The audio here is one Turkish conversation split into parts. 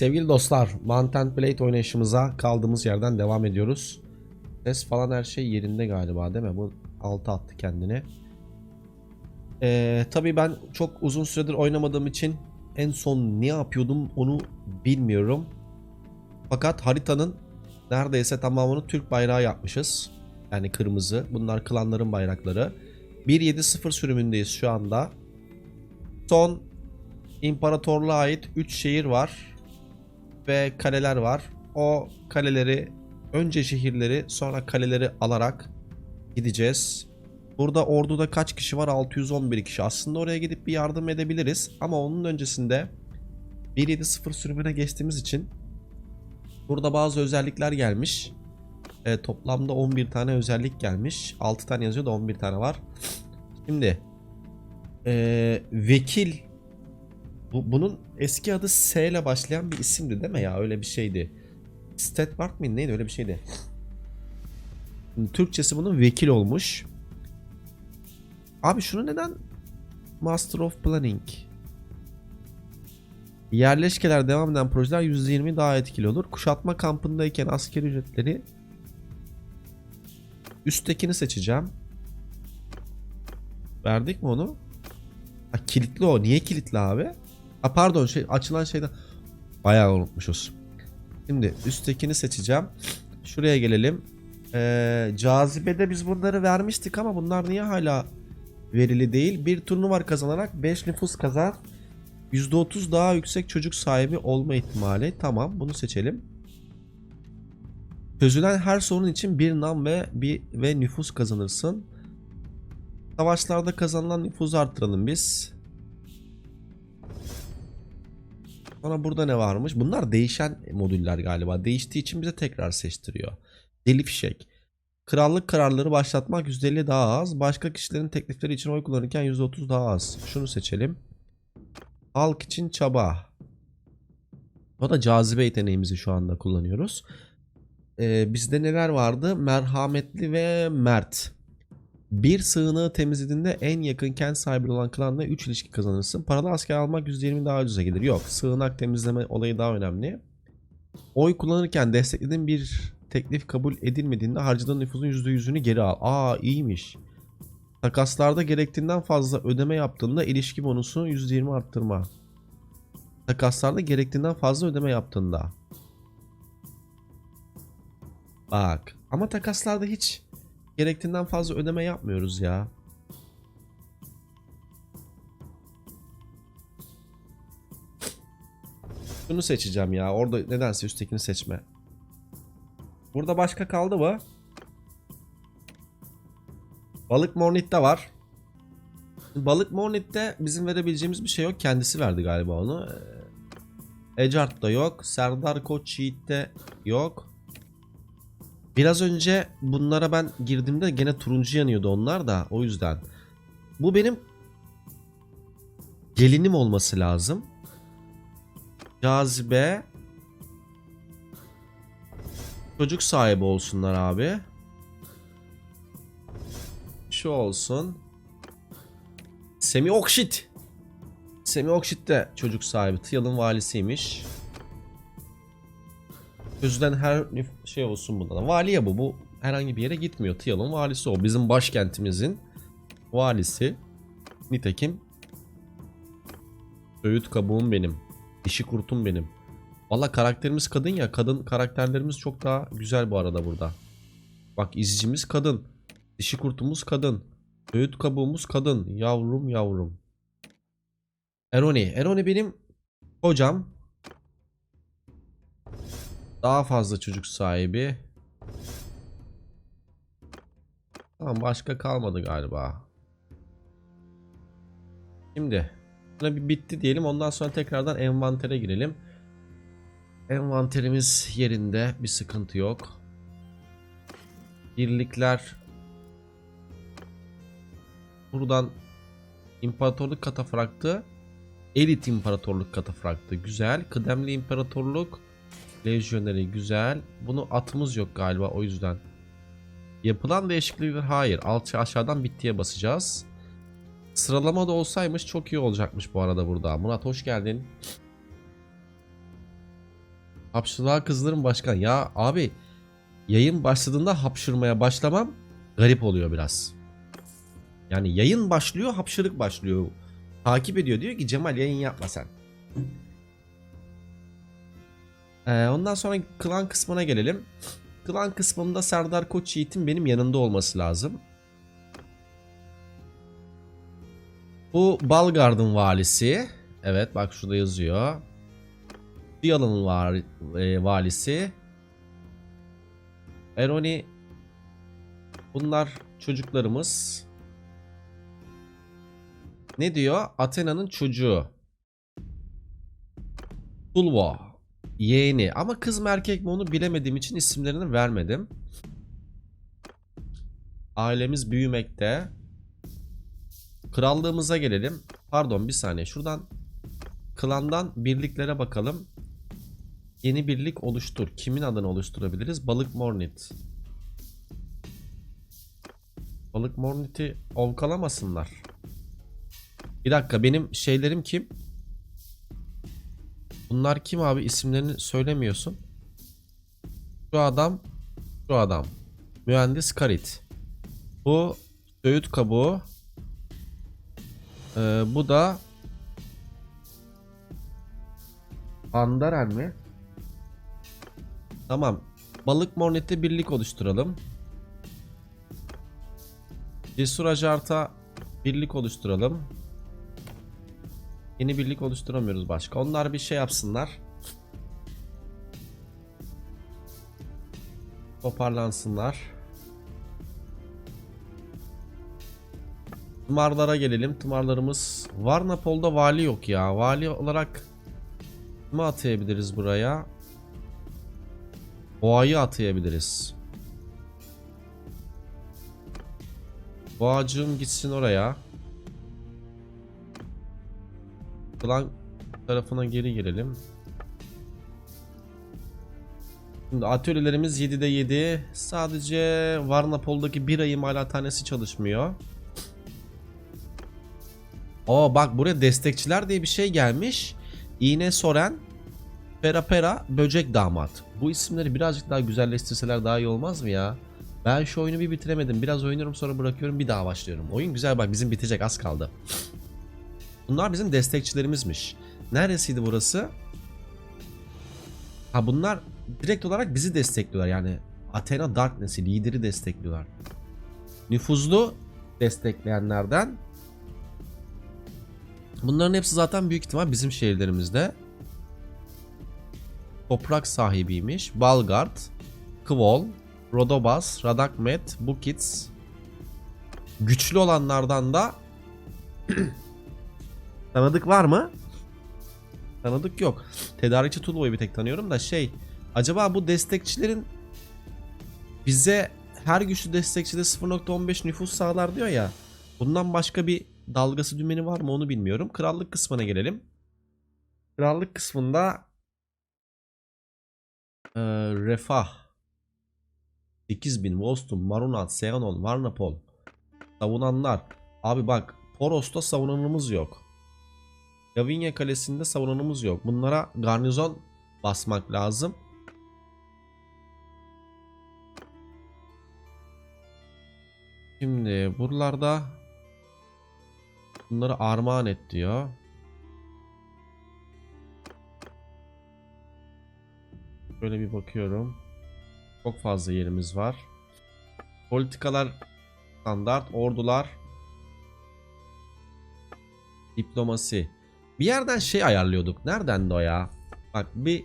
Sevgili dostlar, Mount and Blade oynayışımıza kaldığımız yerden devam ediyoruz. Ses falan her şey yerinde galiba değil mi? Bu altı attı kendini. Ee, tabii ben çok uzun süredir oynamadığım için en son ne yapıyordum onu bilmiyorum. Fakat haritanın neredeyse tamamını Türk bayrağı yapmışız. Yani kırmızı. Bunlar klanların bayrakları. 1.7.0 sürümündeyiz şu anda. Son imparatorluğa ait 3 şehir var ve kaleler var. O kaleleri önce şehirleri sonra kaleleri alarak gideceğiz. Burada orduda kaç kişi var? 611 kişi. Aslında oraya gidip bir yardım edebiliriz ama onun öncesinde 1.7.0 sürümüne geçtiğimiz için burada bazı özellikler gelmiş. E, toplamda 11 tane özellik gelmiş. 6 tane yazıyor da 11 tane var. Şimdi e, vekil bu, bunun eski adı S ile başlayan bir isimdi değil mi ya? Öyle bir şeydi. Stetmark mı neydi öyle bir şeydi. Türkçesi bunun vekil olmuş. Abi şunu neden Master of Planning? Yerleşkeler devam eden projeler %20 daha etkili olur. Kuşatma kampındayken askeri ücretleri üsttekini seçeceğim. Verdik mi onu? Ha, kilitli o. Niye kilitli abi? Ha pardon şey açılan şeyden bayağı unutmuşuz. Şimdi üsttekini seçeceğim. Şuraya gelelim. Ee, cazibede biz bunları vermiştik ama bunlar niye hala verili değil? Bir turnuva kazanarak 5 nüfus kazan. %30 daha yüksek çocuk sahibi olma ihtimali. Tamam bunu seçelim. Çözülen her sorun için bir nam ve bir ve nüfus kazanırsın. Savaşlarda kazanılan nüfusu arttıralım biz. Sonra burada ne varmış? Bunlar değişen modüller galiba. Değiştiği için bize tekrar seçtiriyor. Deli fişek. Krallık kararları başlatmak %50 daha az. Başka kişilerin teklifleri için oy kullanırken %30 daha az. Şunu seçelim. Halk için çaba. O da cazibe yeteneğimizi şu anda kullanıyoruz. Ee, bizde neler vardı? Merhametli ve mert. Bir sığınağı temizlediğinde en yakın kent sahibi olan klanla 3 ilişki kazanırsın. Paralı asker almak %20 daha ucuza gelir. Yok sığınak temizleme olayı daha önemli. Oy kullanırken desteklediğin bir teklif kabul edilmediğinde harcadığın nüfusun %100'ünü geri al. Aa iyiymiş. Takaslarda gerektiğinden fazla ödeme yaptığında ilişki bonusunu %20 arttırma. Takaslarda gerektiğinden fazla ödeme yaptığında. Bak. Ama takaslarda hiç gerektiğinden fazla ödeme yapmıyoruz ya. Şunu seçeceğim ya. Orada nedense üsttekini seçme. Burada başka kaldı mı? Balık Mornit'te var. Balık Mornit'te bizim verebileceğimiz bir şey yok. Kendisi verdi galiba onu. Ee, Ecart'ta yok. Serdar Koç Yiğit'te yok. Biraz önce bunlara ben girdiğimde gene turuncu yanıyordu onlar da o yüzden. Bu benim gelinim olması lazım. Cazibe çocuk sahibi olsunlar abi. Şu olsun. Semi Okşit. Semi Okşit de çocuk sahibi. Tıyal'ın valisiymiş. Gözden her şey olsun bunda da. Vali ya bu. Bu herhangi bir yere gitmiyor. Tıyal'ın valisi o. Bizim başkentimizin valisi. Nitekim Söğüt kabuğum benim. Dişi kurtum benim. Valla karakterimiz kadın ya. Kadın karakterlerimiz çok daha güzel bu arada burada. Bak izcimiz kadın. Dişi kurtumuz kadın. Söğüt kabuğumuz kadın. Yavrum yavrum. Eroni. Eroni benim hocam. Daha fazla çocuk sahibi. Tamam başka kalmadı galiba. Şimdi buna bir bitti diyelim. Ondan sonra tekrardan envantere girelim. Envanterimiz yerinde. Bir sıkıntı yok. Birlikler buradan İmparatorluk katafraktı. Elit İmparatorluk katafraktı. Güzel. Kıdemli İmparatorluk Lejyoneri güzel. Bunu atımız yok galiba o yüzden. Yapılan değişiklikler hayır. Alt aşağıdan bittiye basacağız. Sıralama da olsaymış çok iyi olacakmış bu arada burada. Murat hoş geldin. Hapşırlığa kızlarım başkan. Ya abi yayın başladığında hapşırmaya başlamam garip oluyor biraz. Yani yayın başlıyor hapşırık başlıyor. Takip ediyor diyor ki Cemal yayın yapma sen. Ee, ondan sonra klan kısmına gelelim. Klan kısmında Serdar Koç Yiğit'in benim yanında olması lazım. Bu Balgard'ın valisi. Evet bak şurada yazıyor. Diyal'ın var, e, valisi. Eroni bunlar çocuklarımız. Ne diyor? Athena'nın çocuğu. Tulva. Yeğeni. Ama kız mı erkek mi onu bilemediğim için isimlerini vermedim. Ailemiz büyümekte. Krallığımıza gelelim. Pardon bir saniye. Şuradan klandan birliklere bakalım. Yeni birlik oluştur. Kimin adını oluşturabiliriz? Balık Mornit. Balık Mornit'i ovkalamasınlar. Bir dakika benim şeylerim kim? Bunlar kim abi? İsimlerini söylemiyorsun. Şu adam, şu adam. Mühendis Karit. Bu Söğüt kabuğu. Ee, bu da Andaren mi? Tamam. Balık Mornet'te birlik oluşturalım. Cesur Ajart'a birlik oluşturalım. Yeni birlik oluşturamıyoruz başka. Onlar bir şey yapsınlar. Toparlansınlar. Tımarlara gelelim. Tımarlarımız Varnapol'da vali yok ya. Vali olarak kimi atayabiliriz buraya? Boğayı atayabiliriz. Boğacığım gitsin oraya. Klan tarafına geri girelim. Şimdi atölyelerimiz 7'de 7. Sadece Varnapol'daki bir ay imalathanesi çalışmıyor. Aa bak buraya destekçiler diye bir şey gelmiş. İğne Soren, Pera Pera, Böcek Damat. Bu isimleri birazcık daha güzelleştirseler daha iyi olmaz mı ya? Ben şu oyunu bir bitiremedim. Biraz oynuyorum sonra bırakıyorum bir daha başlıyorum. Oyun güzel bak bizim bitecek az kaldı. Bunlar bizim destekçilerimizmiş. Neresiydi burası? Ha bunlar direkt olarak bizi destekliyorlar yani. Athena Darkness'i lideri destekliyorlar. Nüfuzlu destekleyenlerden Bunların hepsi zaten büyük ihtimal bizim şehirlerimizde. Toprak sahibiymiş. Balgard, Kvol, Rodobas, Radakmet, Bukits. Güçlü olanlardan da tanıdık var mı? Tanıdık yok. Tedarikçi Tulvo'yu bir tek tanıyorum da şey acaba bu destekçilerin bize her güçlü destekçide 0.15 nüfus sağlar diyor ya. Bundan başka bir dalgası dümeni var mı onu bilmiyorum. Krallık kısmına gelelim. Krallık kısmında ee, Refah 8000 Vostum, Marunat, Seanon, Varnapol Savunanlar Abi bak Poros'ta savunanımız yok. Gavinia Kalesi'nde savunanımız yok. Bunlara garnizon basmak lazım. Şimdi buralarda bunları armağan et diyor. Şöyle bir bakıyorum. Çok fazla yerimiz var. Politikalar standart, ordular diplomasi. Bir yerden şey ayarlıyorduk. Nereden de o ya? Bak bir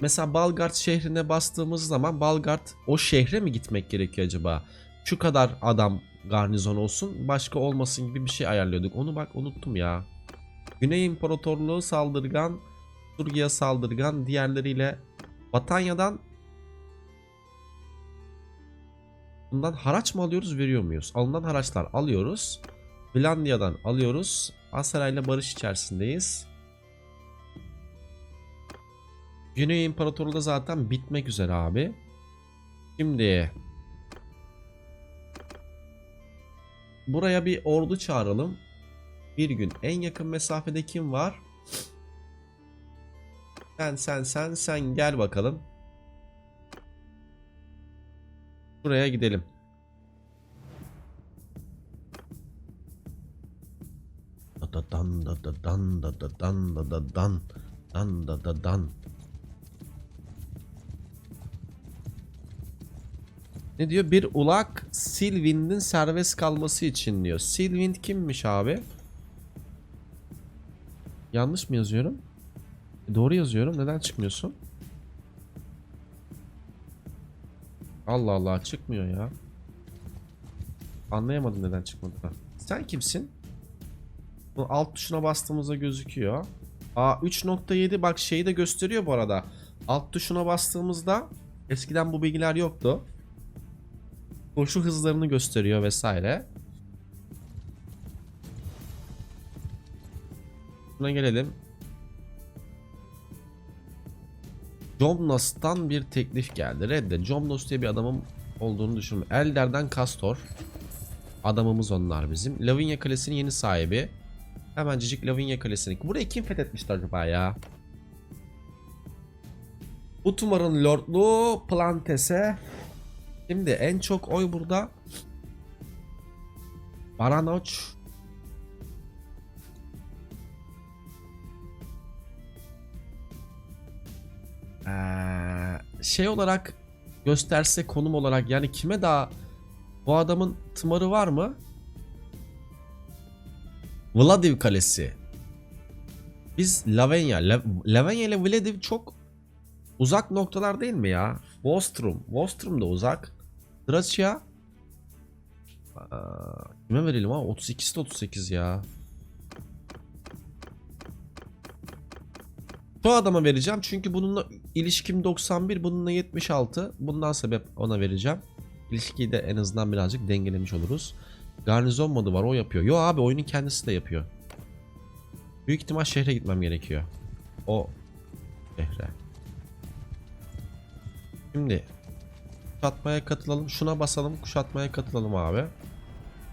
mesela Balgard şehrine bastığımız zaman Balgard o şehre mi gitmek gerekiyor acaba? Şu kadar adam garnizon olsun başka olmasın gibi bir şey ayarlıyorduk. Onu bak unuttum ya. Güney İmparatorluğu saldırgan, Turgiya saldırgan diğerleriyle Batanya'dan bundan haraç mı alıyoruz veriyor muyuz? Alınan haraçlar alıyoruz. Finlandiya'dan alıyoruz. Asaray'la barış içerisindeyiz. Güney İmparatorluğu da zaten bitmek üzere abi. Şimdi buraya bir ordu çağıralım. Bir gün en yakın mesafede kim var? Sen sen sen sen gel bakalım. Buraya gidelim. Da da dan da da dan da da dan da da dan dan da da dan. Ne diyor? Bir ulak Silwind'in serbest kalması için diyor. Silwind kimmiş abi? Yanlış mı yazıyorum? E, Doğru yazıyorum. Neden çıkmıyorsun? Allah Allah çıkmıyor ya. Anlayamadım neden çıkmadı. Sen kimsin? Bu alt tuşuna bastığımızda gözüküyor. Aa 3.7 bak şeyi de gösteriyor bu arada. Alt tuşuna bastığımızda eskiden bu bilgiler yoktu. Koşu hızlarını gösteriyor vesaire. Buna gelelim. Jomnos'tan bir teklif geldi. Redde. Jomnos diye bir adamım olduğunu düşünmüyorum. Elder'den Castor. Adamımız onlar bizim. Lavinia Kalesi'nin yeni sahibi. Hemencik Lavinia Kalesi'ni. Burayı kim fethetmişti acaba ya? Utumar'ın lordluğu Plantes'e. Şimdi en çok oy burada. Baranoç. Ee, şey olarak gösterse konum olarak yani kime daha bu adamın tımarı var mı? Vladiv Kalesi. Biz Lavenya. La- Lavenya ile Vladiv çok uzak noktalar değil mi ya? Vostrum. Vostrum da uzak. Tracia. Aa, kime verelim ha? 32'si de 38 ya. Bu adama vereceğim çünkü bununla ilişkim 91, bununla 76. Bundan sebep ona vereceğim. İlişkiyi de en azından birazcık dengelemiş oluruz. Garnizon modu var o yapıyor. Yo abi oyunun kendisi de yapıyor. Büyük ihtimal şehre gitmem gerekiyor. O şehre. Şimdi kuşatmaya katılalım. Şuna basalım kuşatmaya katılalım abi.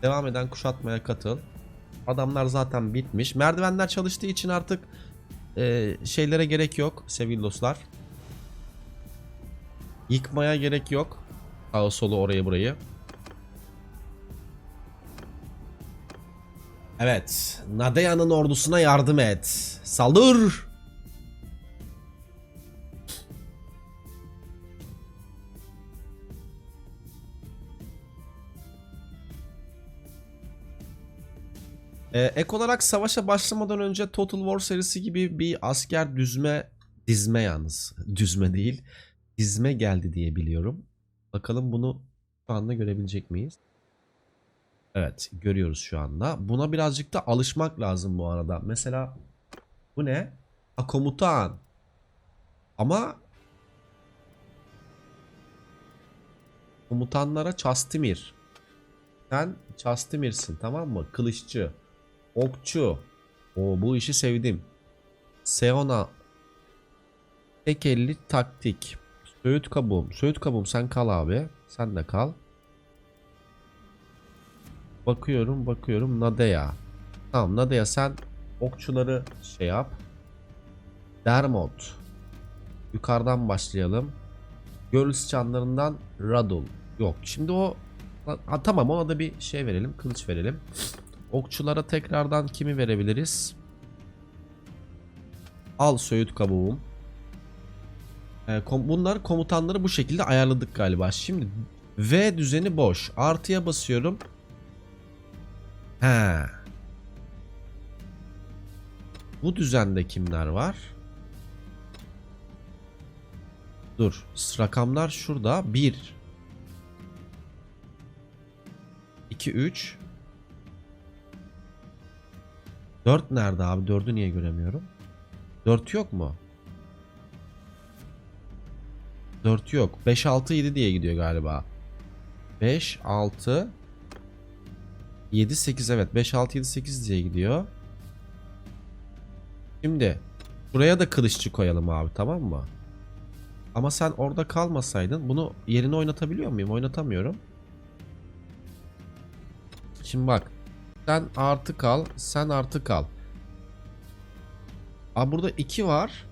Devam eden kuşatmaya katıl. Adamlar zaten bitmiş. Merdivenler çalıştığı için artık e, şeylere gerek yok sevgili dostlar. Yıkmaya gerek yok. Sağa solu orayı burayı. Evet. Nadeya'nın ordusuna yardım et. Saldır. Ee, ek olarak savaşa başlamadan önce Total War serisi gibi bir asker düzme dizme yalnız. Düzme değil. Dizme geldi diye biliyorum. Bakalım bunu şu anda görebilecek miyiz? Evet görüyoruz şu anda. Buna birazcık da alışmak lazım bu arada. Mesela bu ne? Ha komutan. Ama komutanlara Çastimir. Sen Çastimir'sin tamam mı? Kılıççı. Okçu. O bu işi sevdim. Seona. Tek elli taktik. Söğüt kabuğum. Söğüt kabuğum sen kal abi. Sen de kal. Bakıyorum bakıyorum Nadeya. Tamam Nadeya sen okçuları şey yap. Dermot. Yukarıdan başlayalım. Görüls çanlarından Radul. Yok şimdi o ha, tamam ona da bir şey verelim. Kılıç verelim. Okçulara tekrardan kimi verebiliriz? Al Söğüt kabuğum. Ee, kom- bunlar komutanları bu şekilde ayarladık galiba. Şimdi V düzeni boş. Artıya basıyorum. He. Bu düzende kimler var? Dur. Rakamlar şurada. 1 2 3 4 nerede abi? 4'ü niye göremiyorum? 4 yok mu? 4 yok. 5 6 7 diye gidiyor galiba. 5 6 7 8 evet 5 6 7 8 diye gidiyor. Şimdi buraya da kılıççı koyalım abi tamam mı? Ama sen orada kalmasaydın bunu yerine oynatabiliyor muyum? Oynatamıyorum. Şimdi bak. Sen artı kal, sen artı kal. Aa burada 2 var.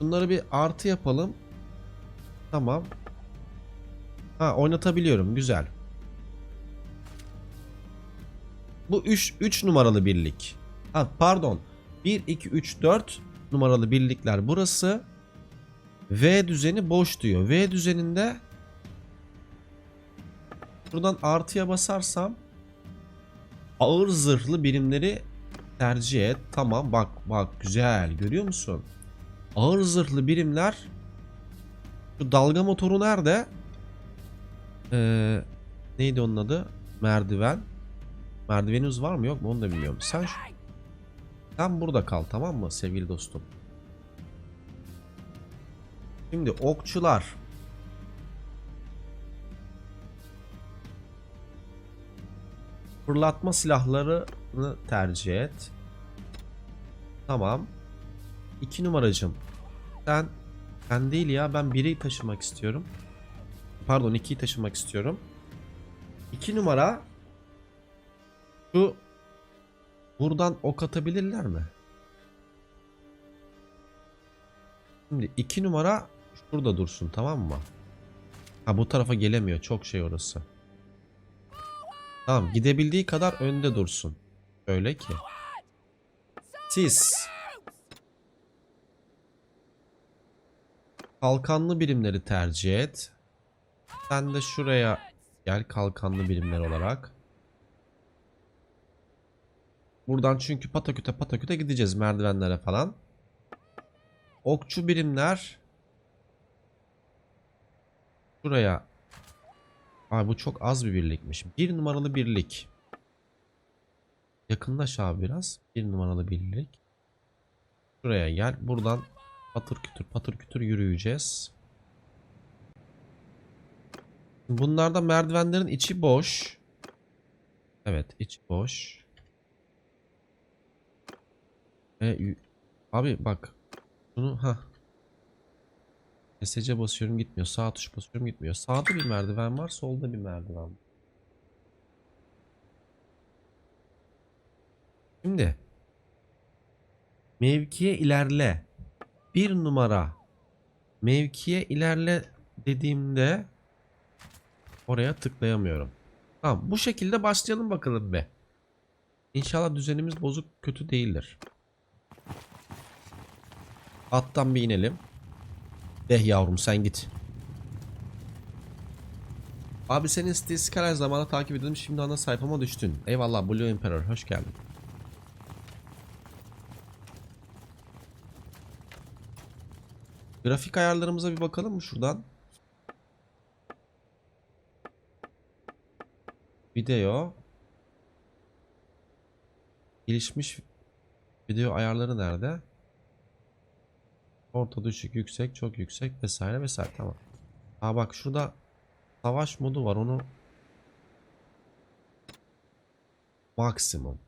Bunları bir artı yapalım. Tamam. Ha oynatabiliyorum. Güzel. Bu 3 3 numaralı birlik. Ha pardon. 1 2 3 4 numaralı birlikler burası. V düzeni boş diyor. V düzeninde buradan artıya basarsam ağır zırhlı birimleri tercih et. Tamam bak bak güzel görüyor musun? Ağır zırhlı birimler şu dalga motoru nerede? Ee, neydi onun adı? Merdiven. Merdiveniniz var mı yok mu onu da bilmiyorum. Sen şu... Sen burada kal tamam mı sevgili dostum? Şimdi okçular. Fırlatma silahlarını tercih et. Tamam. İki numaracım. Sen sen değil ya ben biri taşımak istiyorum. Pardon ikiyi taşımak istiyorum. İki numara şu buradan ok atabilirler mi? Şimdi iki numara şurada dursun tamam mı? Ha bu tarafa gelemiyor çok şey orası. Tamam gidebildiği kadar önde dursun. Öyle ki. Siz kalkanlı birimleri tercih et. Sen de şuraya gel kalkanlı birimler olarak. Buradan çünkü pataküte pataküte gideceğiz merdivenlere falan. Okçu birimler şuraya. Ay bu çok az bir birlikmiş. Bir numaralı birlik. Yakınlaş abi biraz. Bir numaralı birlik. Şuraya gel. Buradan patır kütür patır kütür yürüyeceğiz. Bunlarda merdivenlerin içi boş. Evet içi boş. E, abi bak. Bunu ha. SC basıyorum gitmiyor. Sağ tuş basıyorum gitmiyor. Sağda bir merdiven var, solda bir merdiven var. Şimdi mevkiye ilerle. Bir numara mevkiye ilerle dediğimde oraya tıklayamıyorum. Tamam bu şekilde başlayalım bakalım be. İnşallah düzenimiz bozuk kötü değildir. Attan bir inelim. Eh yavrum sen git. Abi senin statistik her zamanı takip ediyordum. Şimdi ana sayfama düştün. Eyvallah Blue Emperor hoş geldin. Grafik ayarlarımıza bir bakalım mı şuradan? Video. Gelişmiş video ayarları nerede? Orta düşük yüksek çok yüksek vesaire vesaire tamam. Aa bak şurada savaş modu var onu maksimum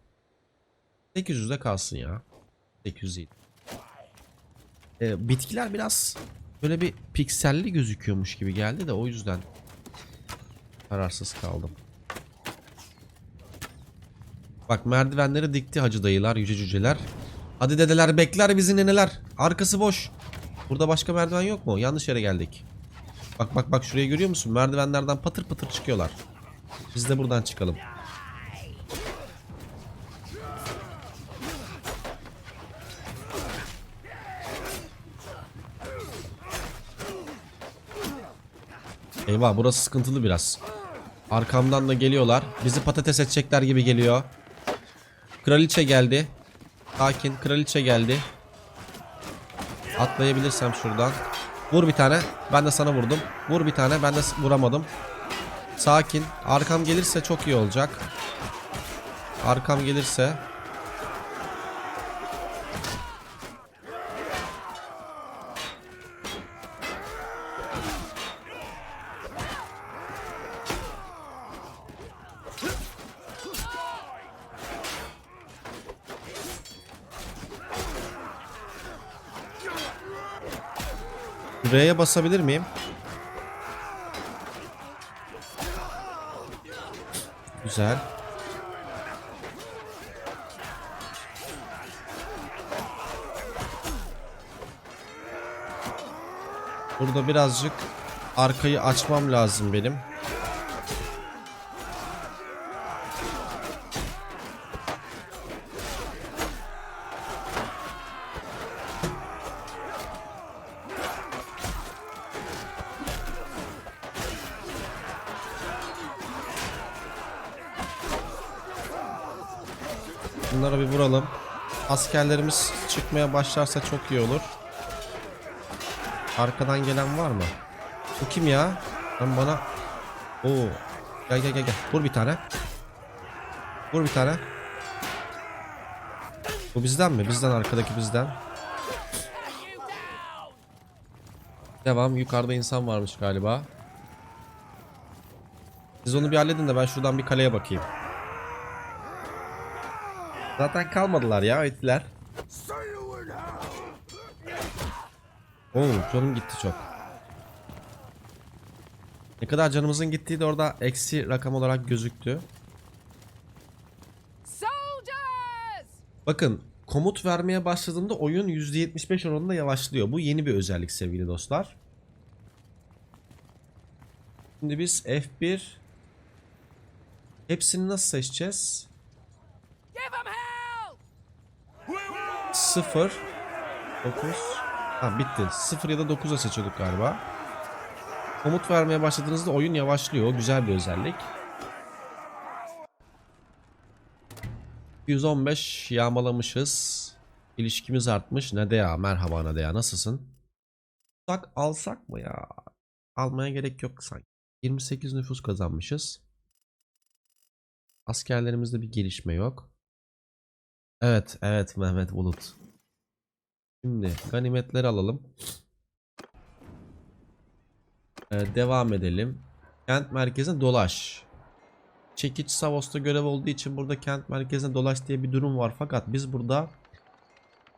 800'de kalsın ya 800 değil. Ee, bitkiler biraz böyle bir pikselli gözüküyormuş gibi geldi de o yüzden kararsız kaldım. Bak merdivenleri dikti hacı dayılar, yüce cüceler. Hadi dedeler bekler bizi neneler. Arkası boş. Burada başka merdiven yok mu? Yanlış yere geldik. Bak bak bak şurayı görüyor musun? Merdivenlerden patır patır çıkıyorlar. Biz de buradan çıkalım. Eyvah burası sıkıntılı biraz. Arkamdan da geliyorlar. Bizi patates edecekler gibi geliyor. Kraliçe geldi. Sakin. Kraliçe geldi. Atlayabilirsem şuradan. Vur bir tane. Ben de sana vurdum. Vur bir tane. Ben de vuramadım. Sakin. Arkam gelirse çok iyi olacak. Arkam gelirse. R'ye basabilir miyim? Güzel. Burada birazcık arkayı açmam lazım benim. Askerlerimiz çıkmaya başlarsa çok iyi olur. Arkadan gelen var mı? Bu kim ya? Lan bana... Oo. Gel gel gel gel. Vur bir tane. Vur bir tane. Bu bizden mi? Bizden arkadaki bizden. Devam. Yukarıda insan varmış galiba. Siz onu bir halledin de ben şuradan bir kaleye bakayım. Zaten kalmadılar ya ettiler. Oo canım gitti çok. Ne kadar canımızın gittiği de orada eksi rakam olarak gözüktü. Bakın komut vermeye başladığımda oyun %75 oranında yavaşlıyor. Bu yeni bir özellik sevgili dostlar. Şimdi biz F1 hepsini nasıl seçeceğiz? Give 'em hell! 0 9 Ha bitti. 0 ya da 9'a seçiyorduk galiba. Komut vermeye başladığınızda oyun yavaşlıyor. Güzel bir özellik. 115 yağmalamışız. İlişkimiz artmış. Nedea merhaba Nedea nasılsın? Alsak alsak mı ya? Almaya gerek yok sanki. 28 nüfus kazanmışız. Askerlerimizde bir gelişme yok. Evet, evet Mehmet Bulut. Şimdi ganimetleri alalım. Ee, devam edelim. Kent merkezine dolaş. Çekiç Savos'ta görev olduğu için burada kent merkezine dolaş diye bir durum var. Fakat biz burada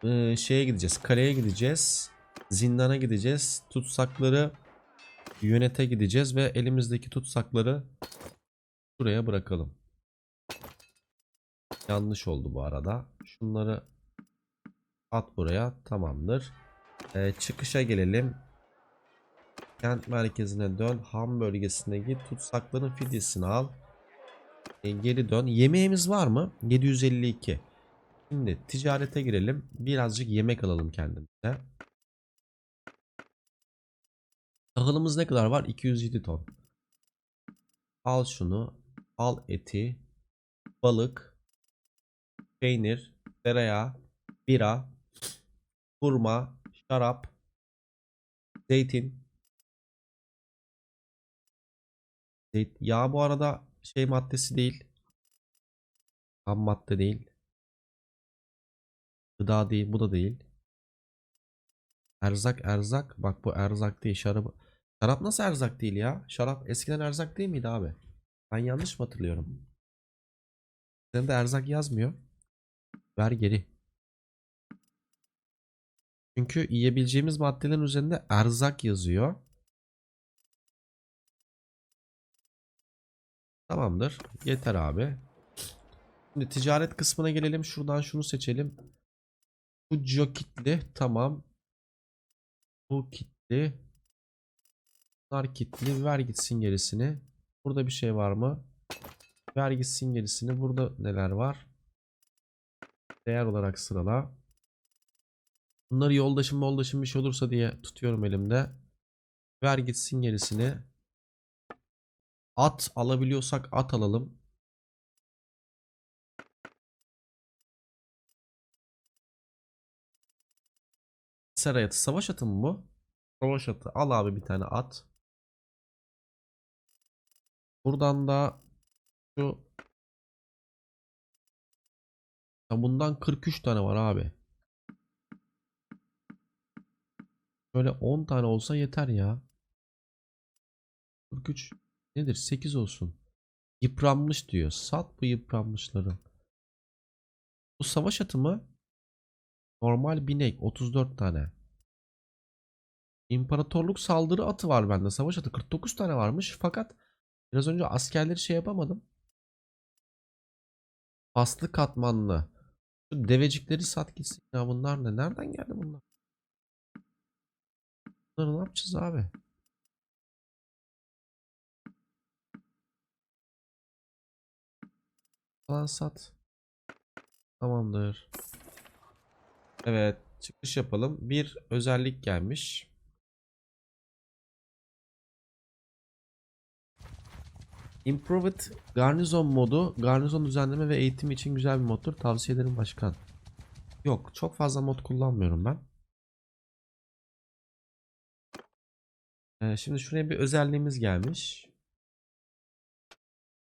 e, şeye gideceğiz. Kaleye gideceğiz. Zindana gideceğiz. Tutsakları yönete gideceğiz ve elimizdeki tutsakları buraya bırakalım. Yanlış oldu bu arada. Şunları at buraya. Tamamdır. Ee, çıkışa gelelim. Kent merkezine dön. Ham bölgesine git. Tutsakların fidyesini al. Ee, geri dön. Yemeğimiz var mı? 752. Şimdi ticarete girelim. Birazcık yemek alalım kendimize. Tahılımız ne kadar var? 207 ton. Al şunu. Al eti. Balık. Peynir. Tereyağı. Bira. Hurma. Şarap. Zeytin. Zeyt yağ bu arada şey maddesi değil. Ham madde değil. Gıda değil. Bu da değil. Erzak erzak. Bak bu erzak değil. Şarap. Şarap nasıl erzak değil ya? Şarap eskiden erzak değil miydi abi? Ben yanlış mı hatırlıyorum? Üzerinde erzak yazmıyor. Ver geri. Çünkü yiyebileceğimiz maddelerin üzerinde erzak yazıyor. Tamamdır. Yeter abi. Şimdi ticaret kısmına gelelim. Şuradan şunu seçelim. Bu kitli. Tamam. Bu kitli. Bunlar kitli. Ver gitsin gerisini. Burada bir şey var mı? Ver gitsin gerisini. Burada neler var? Değer olarak sırala. Bunları yoldaşım yoldaşım bir şey olursa diye tutuyorum elimde. Ver gitsin gerisini. At alabiliyorsak at alalım. Saray atı. Savaş atı mı bu? Savaş atı. Al abi bir tane at. Buradan da şu ya bundan 43 tane var abi. Böyle 10 tane olsa yeter ya. 43 nedir? 8 olsun. Yıpranmış diyor. Sat bu yıpranmışları. Bu savaş atı mı? Normal binek 34 tane. İmparatorluk saldırı atı var bende. Savaş atı 49 tane varmış. Fakat biraz önce askerleri şey yapamadım. Paslı katmanlı. Şu devecikleri sat gitsin ya bunlar ne? Nereden geldi bunlar? Bunları ne yapacağız abi? Falan sat. Tamamdır. Evet. Çıkış yapalım. Bir özellik gelmiş. Improved Garnizon modu garnizon düzenleme ve eğitim için güzel bir moddur. Tavsiye ederim başkan. Yok çok fazla mod kullanmıyorum ben. Ee, şimdi şuraya bir özelliğimiz gelmiş.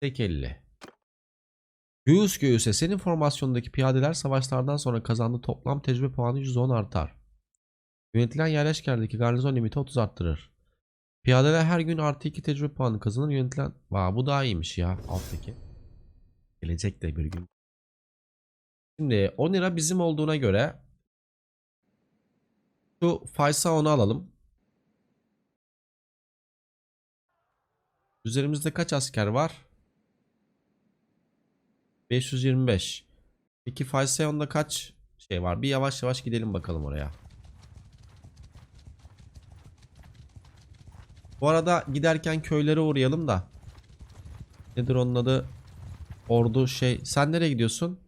Tek elli. Göğüs göğüse senin formasyondaki piyadeler savaşlardan sonra kazandığı toplam tecrübe puanı 110 artar. Yönetilen yerleşkerdeki garnizon limiti 30 arttırır. Piyadeler her gün artı 2 tecrübe puanı kazanır. Yönetilen... Vaa bu daha iyiymiş ya alttaki. Gelecek de bir gün. Şimdi 10 lira bizim olduğuna göre şu Faysa onu alalım. Üzerimizde kaç asker var? 525. Peki Falseon'da kaç şey var? Bir yavaş yavaş gidelim bakalım oraya. Bu arada giderken köylere uğrayalım da. Nedir onun adı? Ordu şey. Sen nereye gidiyorsun?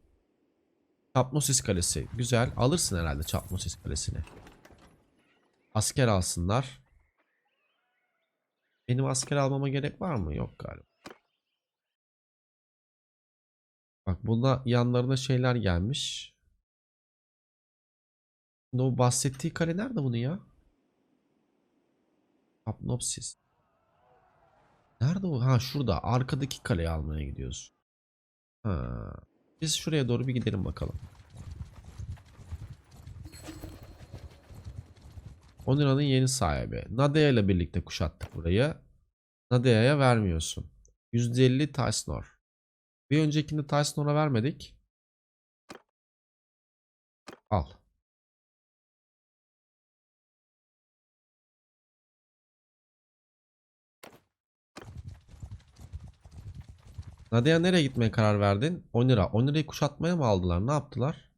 Çapnosis Kalesi. Güzel. Alırsın herhalde Çapnosis Kalesi'ni. Asker alsınlar. Benim asker almama gerek var mı? Yok galiba. Bak bunda yanlarına şeyler gelmiş. Şimdi o bahsettiği kale nerede bunu ya? Apnopsis. Nerede o? Ha şurada. Arkadaki kaleyi almaya gidiyoruz. Ha. Biz şuraya doğru bir gidelim bakalım. Onira'nın yeni sahibi. Nadia ile birlikte kuşattık burayı. Nadia'ya vermiyorsun. %50 Taisnor. Bir öncekinde Taisnor'a vermedik. Al. Nadia nereye gitmeye karar verdin? Onira. Onira'yı kuşatmaya mı aldılar? Ne yaptılar?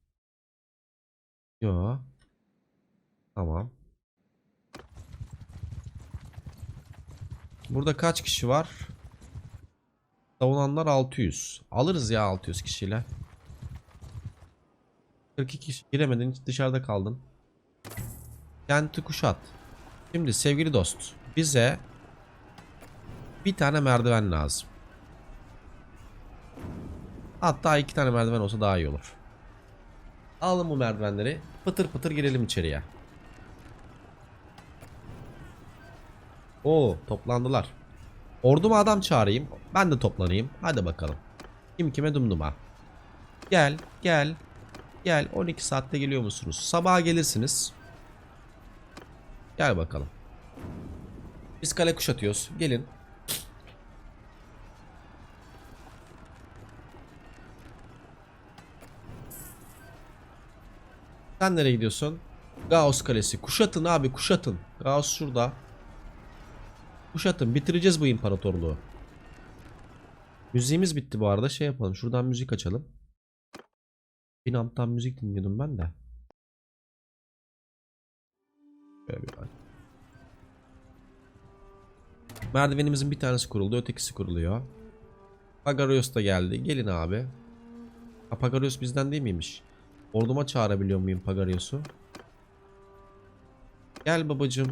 Yo. Tamam. Burada kaç kişi var? Savunanlar 600. Alırız ya 600 kişiyle. 42 kişi giremedin dışarıda kaldın. Kenti kuşat. Şimdi sevgili dost bize bir tane merdiven lazım. Hatta iki tane merdiven olsa daha iyi olur. Alalım bu merdivenleri. Pıtır pıtır girelim içeriye. Oo toplandılar. Orduma adam çağırayım. Ben de toplanayım. Hadi bakalım. Kim kime dumduma. Gel gel. Gel 12 saatte geliyor musunuz? Sabaha gelirsiniz. Gel bakalım. Biz kale kuşatıyoruz. Gelin. Sen nereye gidiyorsun? Gauss Kalesi. Kuşatın abi kuşatın. Gauss şurada. Kuşatın. Bitireceğiz bu imparatorluğu. Müziğimiz bitti bu arada. Şey yapalım. Şuradan müzik açalım. Binamp'tan müzik dinliyordum ben de. Şöyle bir bak. Merdivenimizin bir tanesi kuruldu. Ötekisi kuruluyor. Pagarios da geldi. Gelin abi. Ha, Pagarios bizden değil miymiş? Orduma çağırabiliyor muyum Pagarios'u? Gel babacım.